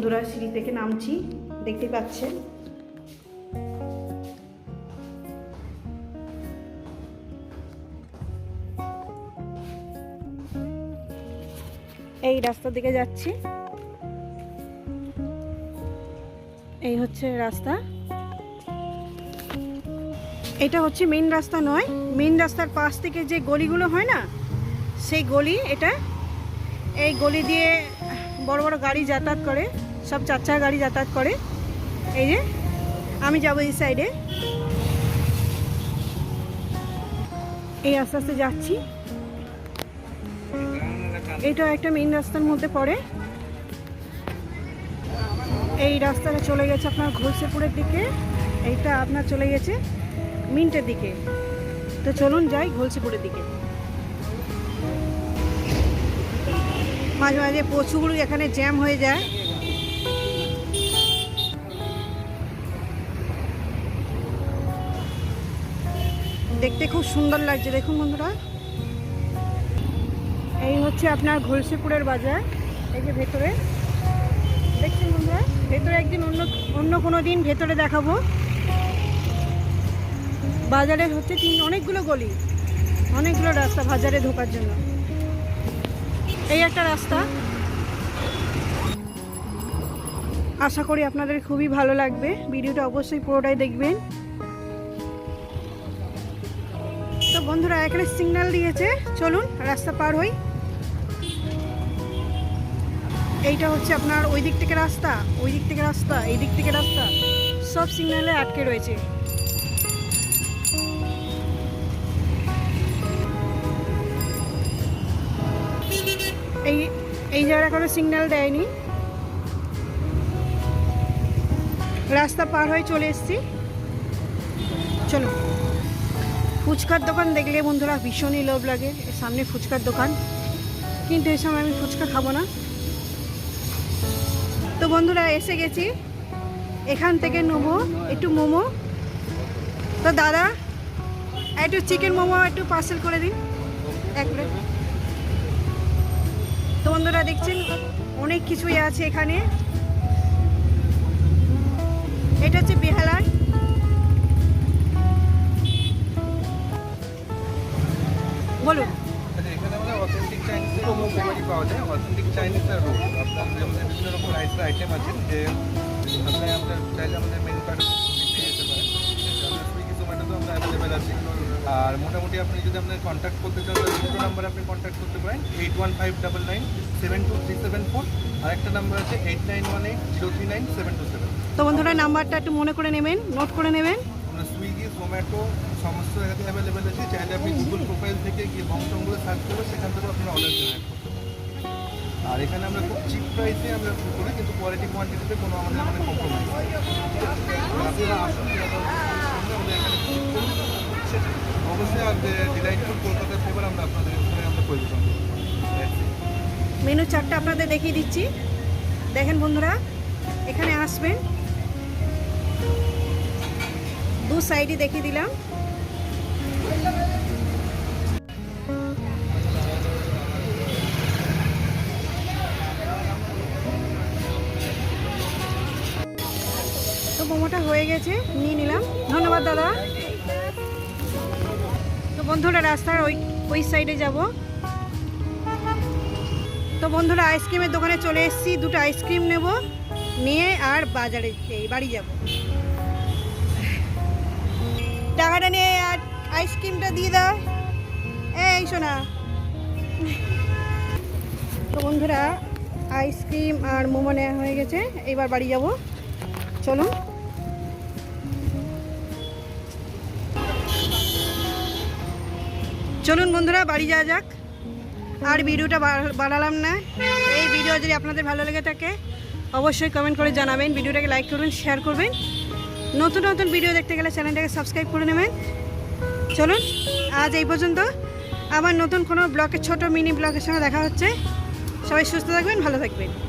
বন্ধুরা সিঁড়ি থেকে নামছি দেখতে পাচ্ছেন। এই রাস্তার দিকে যাচ্ছি। এই হচ্ছে রাস্তা। এটা হচ্ছে মেন রাস্তা নয় মেন রাস্তার পাশ থেকে যে গলিগুলো হয় না, সেই গলি এটা, এই গলি দিয়ে বড় বড় গাড়ি যাতায়াত করে, সব চার গাড়ি যাতায়াত করে। এই যে, আমি যাব এই সাইডে এই আস্তে আস্তে যাচ্ছি। এটা একটা মেন রাস্তার মধ্যে পড়ে। এই রাস্তাটা চলে গেছে আপনার ঘোষেপুরের দিকে। এইটা আপনার চলে গেছে মিন্টের দিকে। তো চলুন যাই ঘোলসিপুরের দিকে। মাঝে মাঝে প্রচুর এখানে জ্যাম হয়ে যায়। দেখতে খুব সুন্দর লাগছে, দেখুন বন্ধুরা। এই হচ্ছে আপনার ঘোলসিপুরের বাজার, এই যে ভেতরে। দেখছেন বন্ধুরা? ভেতরে একদিন অন্য অন্য কোনো দিন ভেতরে দেখাবো। বাজারে হচ্ছে তিন, অনেকগুলো গলি, অনেকগুলো রাস্তা বাজারে ঢোকার জন্য। এই একটা রাস্তা। আশা করি আপনাদের খুবই ভালো লাগবে। ভিডিওটা অবশ্যই পুরোটাই দেখবেন। তো বন্ধুরা, এখানে সিগন্যাল দিয়েছে। চলুন, রাস্তা পার হই। এইটা হচ্ছে আপনার ওই দিক থেকে রাস্তা, ওই দিক থেকে রাস্তা, এই দিক থেকে রাস্তা। সব সিগন্যালে আটকে রয়েছে। এই এই জায়গায় কোনো সিগন্যাল দেয়নি। রাস্তা পার হয়ে চলে এসেছি। চলো। ফুচকার দোকান দেখলে বন্ধুরা ভীষণই লোভ লাগে। সামনে ফুচকার দোকান। কিন্তু এই সময় আমি ফুচকা খাব না। তো বন্ধুরা এসে গেছি। এখান থেকে নেব একটু মোমো। তো দাদা, একটু চিকেন মোমো একটু পার্সেল করে দিন। এক প্লেট তো বন্ধুরা দেখছেন, অনেক কিছুই আছে এখানে। এটা হচ্ছে বেহালার বলুন। আচ্ছা এখানে আমাদের অথেন্টিক চাইনিজের মোমো ফ্লেভারই পাওয়া যায়। অথেন্টিক চাইনিজ আর আপনার বিভিন্ন রকম আইটেম আছে। যে আপনি আপনার চাইলে আমাদের মেনু কার্ড আর মোটামুটি আপনি যদি আপনার কন্ট্যাক্ট করতে চান তাহলে দুটো নাম্বার আপনি কন্ট্যাক্ট করতে পারেন। Eight one five double nine seven two three seven four আর একটা নাম্বার আছে eight nine one eight zero three nine seven two seven তো বন্ধুরা নাম্বারটা একটু মনে করে নেবেন নোট করে নেবেন। আমরা সুইগি জোম্যাটো সমস্ত জায়গাতে অ্যাভেলেবেল আছে। চাইলে আপনি গুগল প্রোফাইল থেকে গিয়ে বংশগুলো সার্চ করবে সেখান থেকে আপনারা অর্ডার জেনারেট করতে পারেন। আর এখানে আমরা খুব চিপ প্রাইসে আমরা করি কিন্তু কোয়ালিটি কোয়ান্টিটিতে কোনো আমাদের মানে কম্প্রোমাইজ আপনারা আসুন আমাদের এখানে। মেনু চারটা আপনাদের দেখিয়ে দিচ্ছি। দেখেন বন্ধুরা, এখানে আসবেন। দু সাইডই দেখিয়ে দিলাম। তো মোমোটা হয়ে গেছে, নিয়ে নিলাম। ধন্যবাদ দাদা। বন্ধুরা, রাস্তার ওই ওই সাইডে যাব। তো বন্ধুরা আইসক্রিমের দোকানে চলে এসেছি, দুটো আইসক্রিম নেব, নিয়ে আর বাজারে বাড়ি যাব। টাকাটা নিয়ে আর আইসক্রিমটা দিয়ে দাও। এই শোনা তো বন্ধুরা আইসক্রিম আর মোমো নেওয়া হয়ে গেছে এবার বাড়ি যাব। চলুন। চলুন বন্ধুরা, বাড়ি যাওয়া যাক। আর ভিডিওটা বাড়- বাড়ালাম না। এই ভিডিও যদি আপনাদের ভালো লেগে থাকে, অবশ্যই কমেন্ট করে জানাবেন। ভিডিওটাকে লাইক করবেন শেয়ার করবেন। নতুন নতুন ভিডিও দেখতে গেলে চ্যানেলটাকে সাবস্ক্রাইব করে নেবেন। চলুন, আজ এই পর্যন্ত। আবার নতুন কোনো ব্লগের ছোট মিনি ব্লগের সঙ্গে দেখা হচ্ছে। সবাই সুস্থ থাকবেন, ভালো থাকবেন।